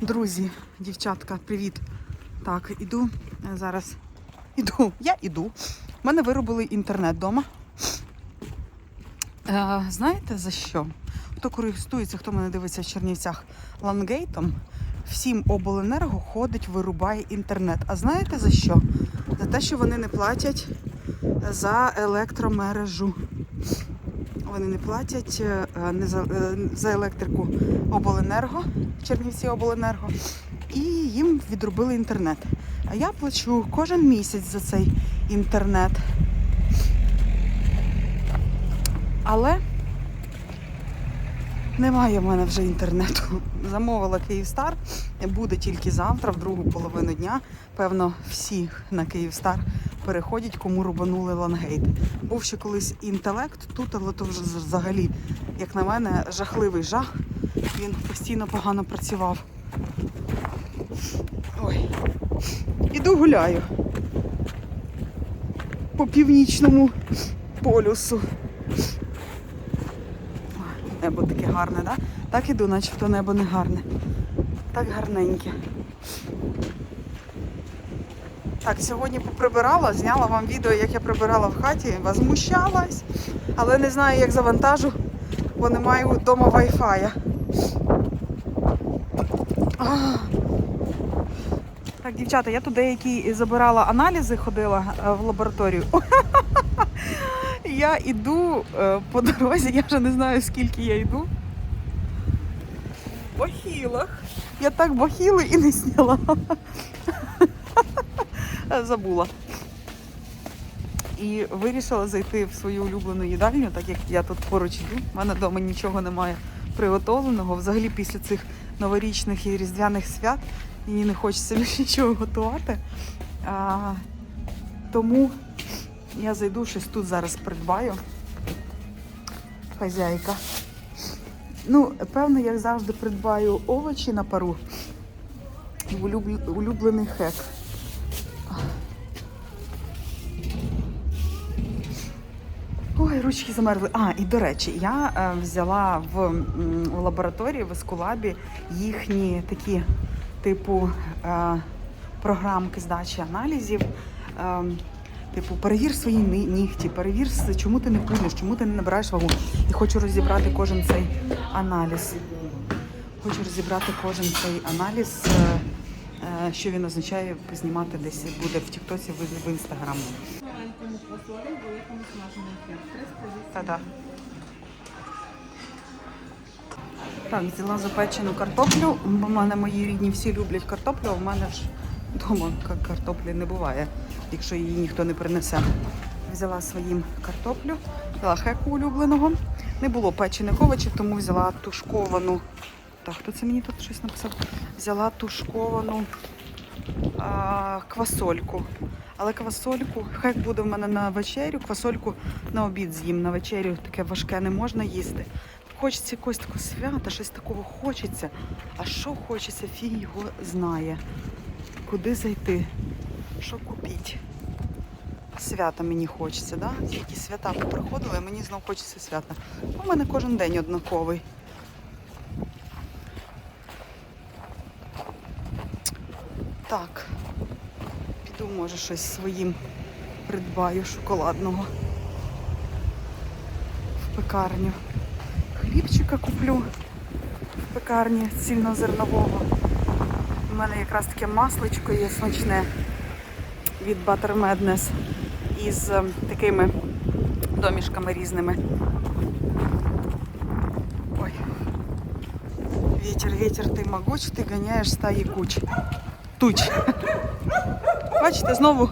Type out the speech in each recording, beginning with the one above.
Друзі, дівчатка, привіт. Так, іду е, зараз. Іду, я іду. У мене виробили інтернет вдома. Е, знаєте за що? Хто користується, хто мене дивиться в Чернівцях лангейтом, всім обленерго ходить, вирубає інтернет. А знаєте за що? За те, що вони не платять за електромережу. Вони не платять е, не за, е, за електрику обленерго, Чернівці обленерго, і їм відробили інтернет. А я плачу кожен місяць за цей інтернет. Але немає в мене вже інтернету. Замовила Київстар. Буде тільки завтра, в другу половину дня. Певно, всі на Київстар переходять, кому рубанули лангейт. Був ще колись інтелект тут, але то вже взагалі, як на мене, жахливий жах. Він постійно погано працював. Ой. Іду гуляю по північному полюсу. Небо таке гарне, да? Так іду, начебто небо не гарне. Так гарненьке. Так, сьогодні поприбирала, зняла вам відео, як я прибирала в хаті, возмущалась, але не знаю, як завантажу, бо не маю вдома вайфая. Так, дівчата, я тут деякі забирала аналізи, ходила е, в лабораторію. Я йду е, по дорозі, я вже не знаю, скільки я йду. В бахілах. Я так бахіли і не зняла. Забула. І вирішила зайти в свою улюблену їдальню, так як я тут поруч йду. У мене вдома нічого немає приготовленого. Взагалі після цих новорічних і різдвяних свят мені не хочеться нічого готувати. А, тому я зайду щось тут зараз придбаю. Хазяйка. Ну, певно, як завжди придбаю овочі на пару. Улюблений хек. Ручки замерзли. А, і до речі, я е, взяла в, в лабораторії в Ескулабі їхні такі, типу, е, програмки здачі аналізів. Е, типу, перевір свої ні- нігті, перевір, чому ти не худнеш, чому ти не набираєш вагу. І хочу розібрати кожен цей аналіз. Хочу розібрати кожен цей аналіз, е, що він означає, знімати десь буде в Тіктоці, в, в Інстаграм. Маленькому посолі, великому смажений хліб. 300 Та-да. Так, взяла запечену картоплю, бо в мене мої рідні всі люблять картоплю, а в мене ж вдома картоплі не буває, якщо її ніхто не принесе. Взяла своїм картоплю, взяла хеку улюбленого. Не було печених овочів, тому взяла тушковану. Так, хто це мені тут щось написав? Взяла тушковану а, квасольку. Але квасольку, хек буде в мене на вечерю, квасольку на обід з'їм. На вечерю таке важке не можна їсти. Хочеться якогось такого свята, щось такого хочеться. А що хочеться, фіг його знає. Куди зайти? Що купити? Свята мені хочеться, да? Які свята приходили, мені знов хочеться свята. У мене кожен день однаковий. Так. Може, щось своїм придбаю шоколадного в пекарню. Хлібчика куплю в пекарні цільнозернового. У мене якраз таке масличко є смачне від Butter Madness із е, такими домішками різними. Ой. Ветер, ветер, ти могуч, ти ганяєш стаї куч. Туч. Бачите, знову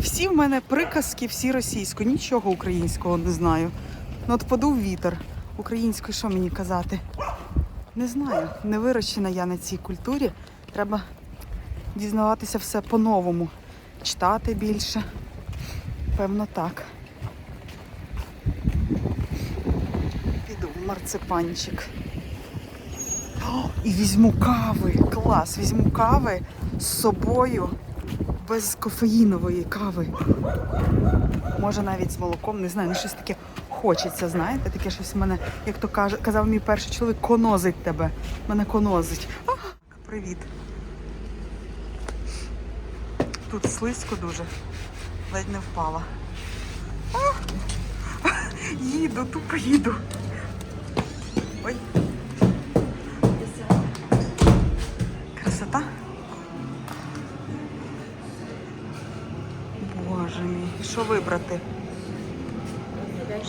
всі в мене приказки, всі російською, нічого українського не знаю. Ну от подув вітер. Українською що мені казати? Не знаю. Не вирощена я на цій культурі. Треба дізнаватися все по-новому. Читати більше. Певно, так. Піду в марципанчик. О, і візьму кави. Клас, візьму кави з собою без кофеїнової кави. Може навіть з молоком, не знаю, ну щось таке хочеться, знаєте, таке щось в мене, як то каже, казав мій перший чоловік, конозить тебе. Мене конозить. А, Привіт. Тут слизько дуже. Ледь не впала. А! Їду, тупо їду. Ой. Красота. Боже мій, що вибрати?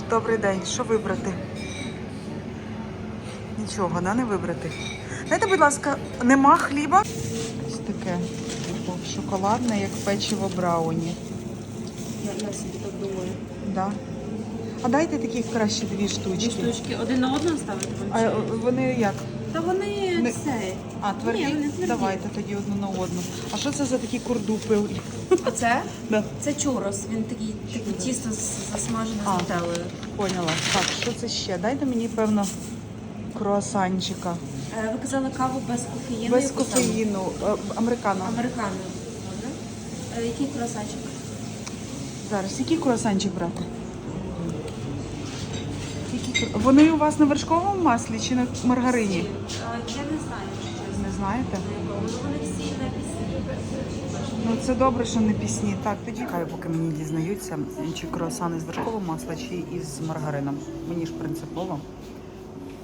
Добрий день, що вибрати? Нічого, да, не вибрати. Дайте, будь ласка, нема хліба? Ось таке. Типу, шоколадне, як печиво брауні. Я, я собі так думаю. Да. А дайте таких краще дві штучки. Дві штучки один на одного ставити? А вони як? Та вони Не- це. А, тверді? Ні, вони тверді. Давайте тоді одну на одну. А що це за такі курдупи? Оце? Да. Це чурос. Він такий, таке тісто з- засмажене А. з нутеллою. Поняла. Так, що це ще? Дайте мені, певно, круасанчика. Е, Ви казали каву без кофеїну? Без яку кофеїну. е, Американо. Американо. Добре. Е, Який круасанчик? Зараз, який круасанчик брати? Вони у вас на вершковому маслі чи на маргарині? Е, Я не знаю, чесно. Не знаєте? Ну, Вони всі на пісні. Ну це добре, що не пісні. Так, тоді хай поки мені дізнаються, чи круасани з вершкового масла, чи із маргарином. Мені ж принципово.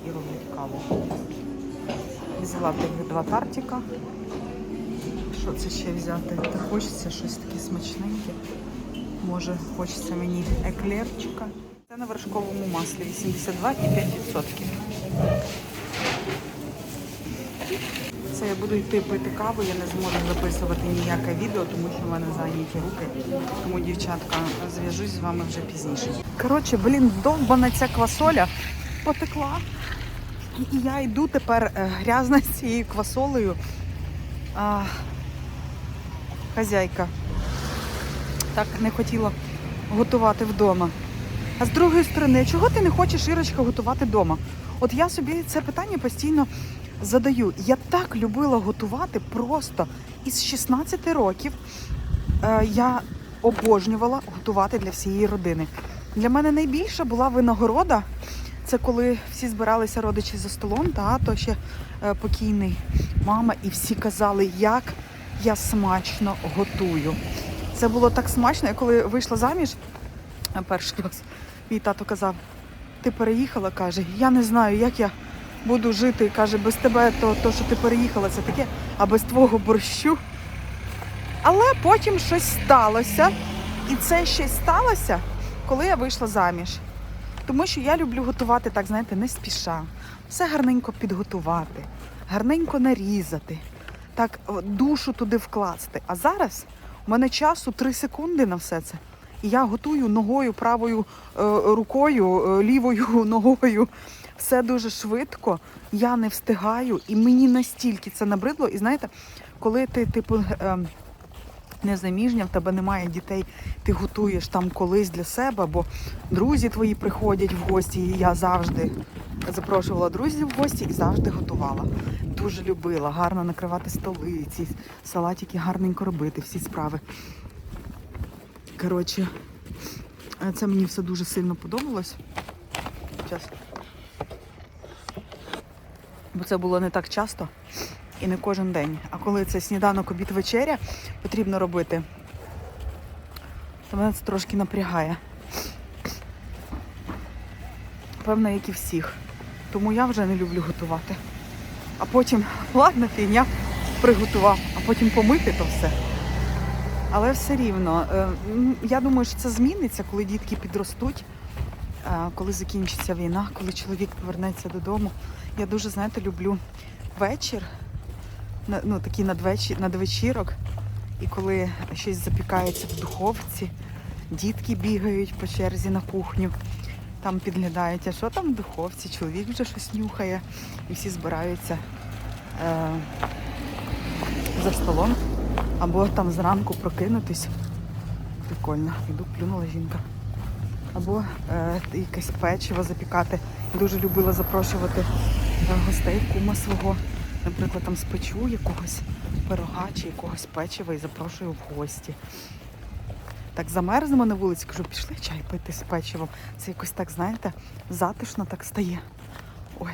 І роблять каву. Взяла тих два тартика. Що це ще взяти? Та хочеться щось таке смачненьке. Може, хочеться мені еклерчика. Це на вершковому маслі 82,5%. Це я буду йти пити каву, я не зможу записувати ніяке відео, тому що в мене зайняті руки. Тому, дівчатка, зв'яжусь з вами вже пізніше. Коротше, блін, довбана ця квасоля потекла. І, я йду тепер е, грязна з цією квасолею. А, хазяйка так не хотіла готувати вдома. А з другої сторони, чого ти не хочеш, Ірочка, готувати вдома? От я собі це питання постійно задаю. Я так любила готувати просто із 16 років. Е, я обожнювала готувати для всієї родини. Для мене найбільша була винагорода. Це коли всі збиралися родичі за столом, тато ще е, покійний, мама, і всі казали, як я смачно готую. Це було так смачно. Я коли вийшла заміж е, перший раз, мій тато казав: ти переїхала, каже, я не знаю, як я буду жити. Каже, без тебе то, то що ти переїхала, це таке, а без твого борщу. Але потім щось сталося. І це щось сталося, коли я вийшла заміж. Тому що я люблю готувати так, знаєте, не спіша. Все гарненько підготувати, гарненько нарізати, так душу туди вкласти. А зараз у мене часу 3 секунди на все це. І я готую ногою, правою е, рукою, е, лівою ногою. Все дуже швидко, я не встигаю, і мені настільки це набридло. І знаєте, коли ти, типу, е, незаміжня, в тебе немає дітей, ти готуєш там колись для себе, бо друзі твої приходять в гості, і я завжди запрошувала друзів в гості і завжди готувала. Дуже любила гарно накривати столи, ці салатики гарненько робити, всі справи. Коротше, е, це мені все дуже сильно подобалось. Час. Бо це було не так часто і не кожен день. А коли це сніданок, обід, вечеря потрібно робити, то мене це трошки напрягає. Певно, як і всіх. Тому я вже не люблю готувати. А потім, ладно, фігня, приготував, а потім помити то все. Але все рівно, е, я думаю, що це зміниться, коли дітки підростуть, е, коли закінчиться війна, коли чоловік повернеться додому. Я дуже, знаєте, люблю вечір, ну, такий надвечір, надвечірок, і коли щось запікається в духовці, дітки бігають по черзі на кухню, там підглядають, а що там в духовці, чоловік вже щось нюхає, і всі збираються е, за столом. Або там зранку прокинутись. Прикольно. Іду, плюнула жінка. Або е, якесь печиво запікати. Дуже любила запрошувати е, гостей кума свого. Наприклад, там спечу якогось пирога чи якогось печива і запрошую в гості. Так замерзнемо на вулиці, кажу, пішли чай пити з печивом. Це якось так, знаєте, затишно так стає. Ой,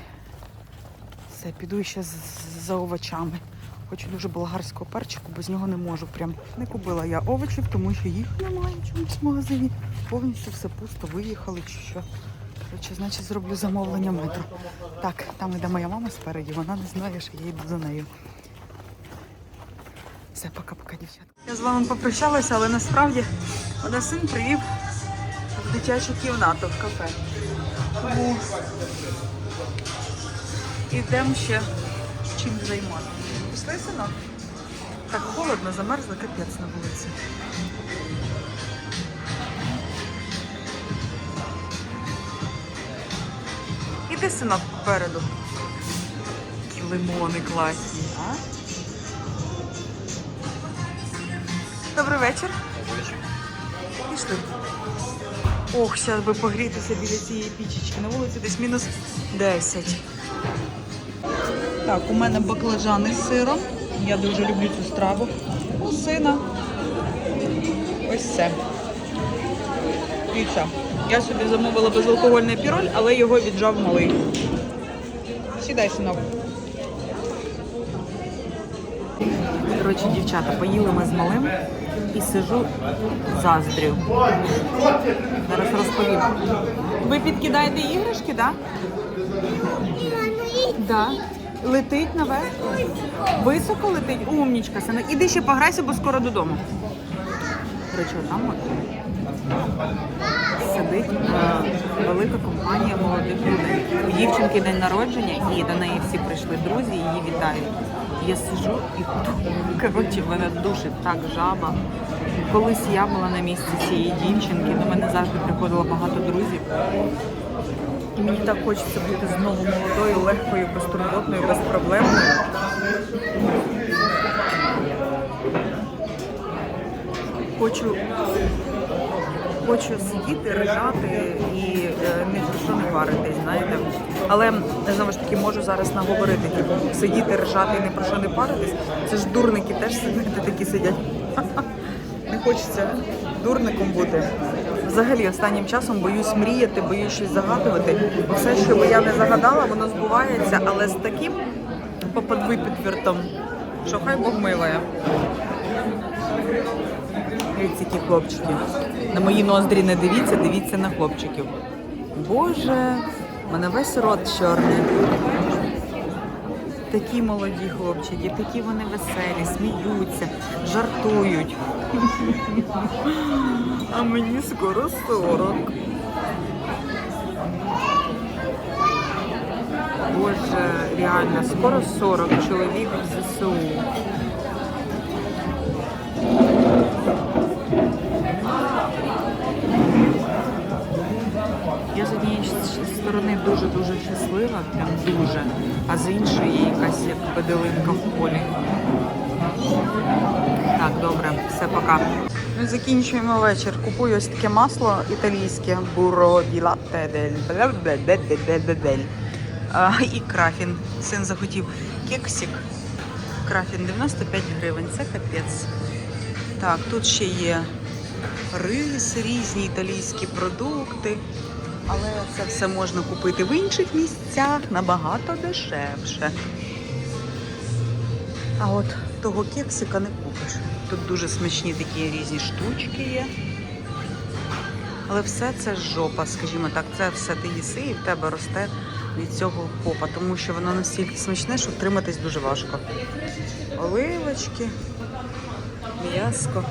все, піду ще за овочами. Хочу дуже болгарського перчику, без нього не можу. Прям не купила я овочів, тому що їх немає чомусь в магазині. Повністю все пусто, виїхали чи що. Коротше, значить, зроблю замовлення метро. Так, там іде моя мама спереді, вона не знає, що я йду за нею. Все, пока-пока, дівчатка. Я з вами попрощалася, але насправді мене син привів в дитячу кімнату в кафе. Тому ідемо ще чим займатися. Синок? Так холодно, замерзли, капець на вулиці. Іди, синок, попереду. Які лимони класні, а? Добрий вечір. Пішли. Ох, зараз би погрітися біля цієї пічечки. На вулиці десь мінус 10. Так, у мене баклажани з сиром. Я дуже люблю цю страву. У сина. Ось це. Дивіться. Я собі замовила безалкогольний піроль, але його віджав малий. Сідай, синок. Коротше, дівчата, поїли ми з малим і сижу заздрю. Зараз розповім. Ви підкидаєте іграшки, так? Да? Да. Летить наверх. Високо летить. Умнічка, сина. Іди ще пограйся, бо скоро додому. Коротше, там от сидить е, велика компанія молодих людей. У дівчинки день народження, і до неї всі прийшли друзі, її вітають. Я сижу і коротше, мене душить так жаба. Колись я була на місці цієї дівчинки, до мене завжди приходило багато друзів. І мені так хочеться бути знову молодою, легкою, безтурботною, безпроблемною. Хочу хочу сидіти, рижати і е, ні про що не паритись, знаєте. Але знову ж таки можу зараз наговорити, типу, сидіти, рижати і ні про що не паритись. Це ж дурники теж сидять, такі сидять. Хочеться дурником бути. Взагалі, останнім часом боюсь мріяти, боюсь щось загадувати. Все, що би я не загадала, воно збувається, але з таким поподвипідвертом, що хай Бог милує. Дивіться, хлопчики. На мої ноздрі не дивіться, дивіться на хлопчиків. Боже, мене весь рот чорний. Такі молоді хлопчики, такі вони веселі, сміються, жартують. А мені скоро 40. Боже, реально, скоро 40 чоловік в ЗСУ. Сторони дуже-дуже щаслива, прям дуже, а з іншої якась як педелинка в полі. Так, добре, все, пока. Ми закінчуємо вечір. Купую ось таке масло італійське буро ді дель і крафін. Син захотів кексик. Крафін 95 гривень. Це капець. Так, тут ще є рис, різні італійські продукти. Але це все можна купити в інших місцях набагато дешевше. А от того кексика не купиш. Тут дуже смачні такі різні штучки є. Але все це жопа, скажімо так, це все ти їси і в тебе росте від цього попа, тому що воно настільки смачне, що втриматись дуже важко. Оливочки, м'яско.